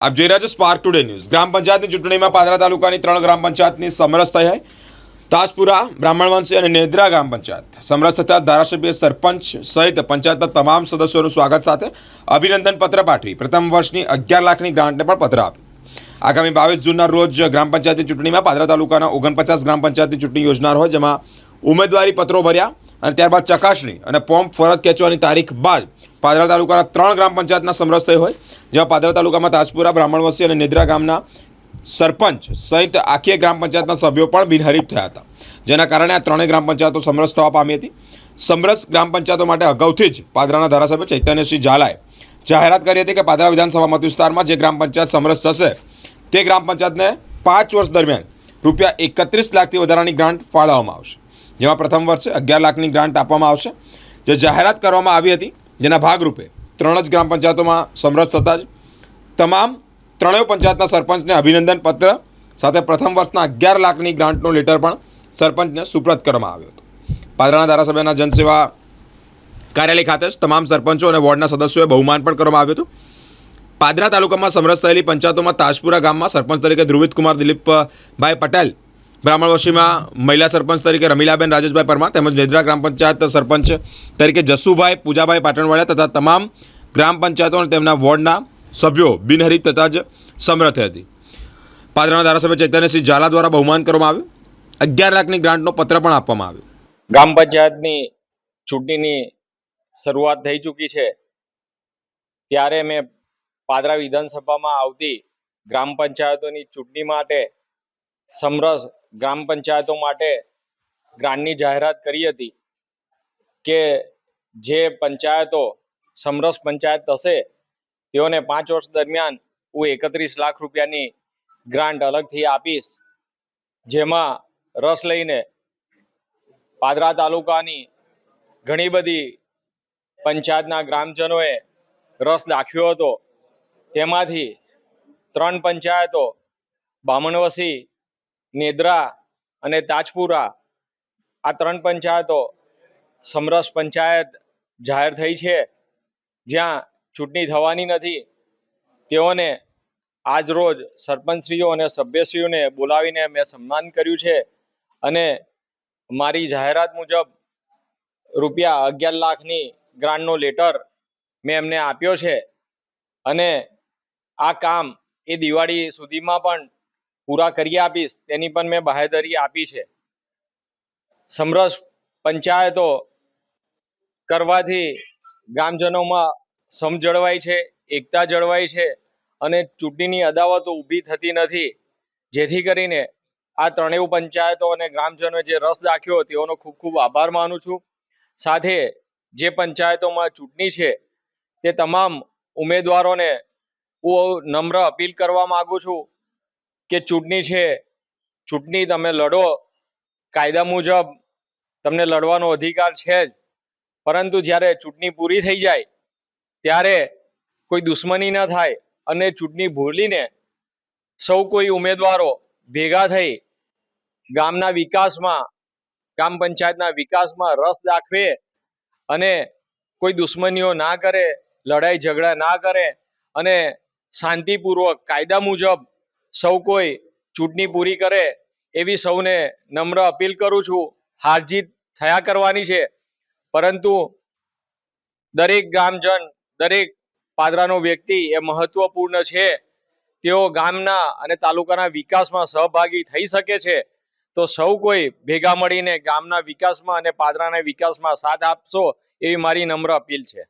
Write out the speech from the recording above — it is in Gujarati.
આપ જોઈ રહ્યા છો સ્પાર્ક ટુડે ન્યૂઝ ગ્રામ પંચાયતની ચૂંટણીમાં પાદરા તાલુકાની ત્રણ ગ્રામ પંચાયતની સમરસ થઈ તાજપુરા, બ્રાહ્મણવંશી અને નેદ્રા ગ્રામ પંચાયત. સમરસ થતા ધારાસભ્ય સરપંચ સહિત પંચાયતના તમામ સદસ્યોનું સ્વાગત સાથે અભિનંદન પત્ર પાઠવી પ્રથમ વર્ષની અગિયાર લાખની ગ્રાન્ટને પણ પત્ર આપી આગામી બાવીસ જૂનના રોજ ગ્રામ પંચાયતની ચૂંટણીમાં પાદરા તાલુકાના ઓગણપચાસ ગ્રામ પંચાયતની ચૂંટણી યોજનાર હોય, જેમાં ઉમેદવારી પત્રો ભર્યા અને ત્યારબાદ ચકાસણી અને પોમ્પ ફરજ ખેંચવાની તારીખ બાદ પાદરા તાલુકાના ત્રણ ગ્રામ પંચાયતના સમરસ થઈ હોય, જેમાં પાદરા તાલુકામાં તાજપુરા બ્રાહ્મણવસી અને નિદ્રા ગામના સરપંચ સહિત આખી ગ્રામ પંચાયતના સભ્યો પણ બિનહરીફ થયા હતા. જેના કારણે આ ત્રણેય ગ્રામ પંચાયતો સમરસ થવા પામી હતી. સમરસ ગ્રામ પંચાયતો માટે અગાઉથી જ પાદરાના ધારાસભ્ય ચૈતન્યસિંહ ઝાલાએ જાહેરાત કરી હતી કે પાદરા વિધાનસભા મત વિસ્તારમાં જે ગ્રામ પંચાયત સમરસ થશે, તે ગ્રામ પંચાયતને પાંચ વર્ષ દરમિયાન રૂપિયા એકત્રીસ લાખથી વધારાની ગ્રાન્ટ ફાળવવામાં આવશે. જેમાં પ્રથમ વર્ષે અગિયાર લાખની ગ્રાન્ટ આપવામાં આવશે. જે જાહેરાત કરવામાં આવી હતી, જેના ભાગરૂપે ત્રણ જ ગ્રામ પંચાયતોમાં સમરસ થતાં જ તમામ ત્રણેય પંચાયતના સરપંચને અભિનંદન પત્ર સાથે પ્રથમ વર્ષના અગિયાર લાખની ગ્રાન્ટનો લેટર પણ સરપંચને સુપ્રત કરવામાં આવ્યો હતો. પાદરાના ધારાસભ્યના જનસેવા કાર્યાલય ખાતે જ તમામ સરપંચો અને વોર્ડના સદસ્યોએ બહુમાન પણ કરવામાં આવ્યું હતું. પાદરા તાલુકામાં સમરસ થયેલી પંચાયતોમાં તાજપુરા ગામમાં સરપંચ તરીકે ધ્રુવિત કુમાર દિલીપભાઈ પટેલ બ્રાહ્મણવશીમાં મહિલા સરપંચ તરીકે રમીલાબેન રાજેશભાઈ પરમાર તેમજ નેદરા ગ્રામ પંચાયત સરપંચ તરીકે જસુભાઈ પૂજાભાઈ પાટણવાળા તથા તમામ ગ્રામ પંચાયતો અને તેમના વોર્ડના સભ્યો બિનહરીફ તથા જ સમરથ હતી. પાદરાના ધારાસભ્ય ચૈતન્યસિંહ ઝાલા દ્વારા બહુમાન કરવામાં આવ્યું. અગિયાર લાખની ગ્રાન્ટનો પત્ર પણ આપવામાં આવ્યો. ગ્રામ પંચાયતની ચૂંટણીની શરૂઆત થઈ ચૂકી છે. ત્યારે મેં પાદરા વિધાનસભામાં આવતી ગ્રામ પંચાયતોની ચૂંટણી માટે સમરસ ગ્રામ પંચાયતો માટે ગ્રાન્ટની જાહેરાત કરી હતી કે જે પંચાયતો, સમરસ પંચાયત થશે તેઓને પાંચ વર્ષ દરમિયાન હું એકત્રીસ લાખ રૂપિયાની ગ્રાન્ટ અલગથી આપીશ, જેમાં રસ લઈને પાદરા તાલુકાની ઘણી બધી પંચાયતના ગ્રામજનોએ રસ દાખ્યો હતો. તેમાંથી ત્રણ પંચાયતો, બામણવસી નેદ્રા અને તાજપુરા આ ત્રણ પંચાયતો સમરસ પંચાયત જાહેર થઈ છે. જ્યાં ચૂંટણી થવાની નથી. તેઓને આજ રોજ સરપંચશ્રીઓ અને સભ્યશ્રીઓને બોલાવીને મેં સન્માન કર્યું છે અને મારી જાહેરાત મુજબ રૂપિયા અગિયાર લાખની ગ્રાન્ટનો લેટર મેં એમને આપ્યો છે. અને આ કામ એ દિવાળી સુધીમાં પણ પૂરા કરી આપીશ, તેની પણ મેં બાહેધરી આપી છે. સમરસ પંચાયતો કરવાથી ગામજનોમાં સમ જળવાય છે, એકતા જળવાય છે અને ચૂંટણીની અદાવતો ઊભી થતી નથી. જેથી કરીને આ ત્રણેય પંચાયતો અને ગ્રામજનોએ જે રસ દાખ્યો તેઓનો ખૂબ ખૂબ આભાર માનું છું. સાથે જે પંચાયતોમાં ચૂંટણી છે, તે તમામ ઉમેદવારોને હું નમ્ર અપીલ કરવા માગું છું. કે ચૂંટણી છે, ચૂંટણી તમે લડો, કાયદા મુજબ તમને લડવાનો અધિકાર છે જ. પરંતુ જ્યારે ચૂંટણી પૂરી થઈ જાય, ત્યારે કોઈ દુશ્મની ન થાય અને ચૂંટણી ભૂલીને સૌ કોઈ ઉમેદવારો ભેગા થઈ ગામના વિકાસમાં ગ્રામ પંચાયતના વિકાસમાં રસ દાખવે અને કોઈ દુશ્મનીઓ ના કરે, લડાઈ ઝઘડા ના કરે અને શાંતિપૂર્વક કાયદા મુજબ સૌ કોઈ ચૂંટણી પૂરી કરે એવી સૌને નમ્ર અપીલ કરું છું. હાર જીત થયા કરવાની છે. પરંતુ દરેક ગામજન, દરેક પાદરાનો વ્યક્તિ એ મહત્વપૂર્ણ છે. તેઓ ગામના અને તાલુકાના વિકાસમાં સહભાગી થઈ શકે છે. તો સૌ કોઈ ભેગા મળીને ગામના વિકાસમાં અને પાદરાના વિકાસમાં સાથ આપશો એવી મારી નમ્ર અપીલ છે.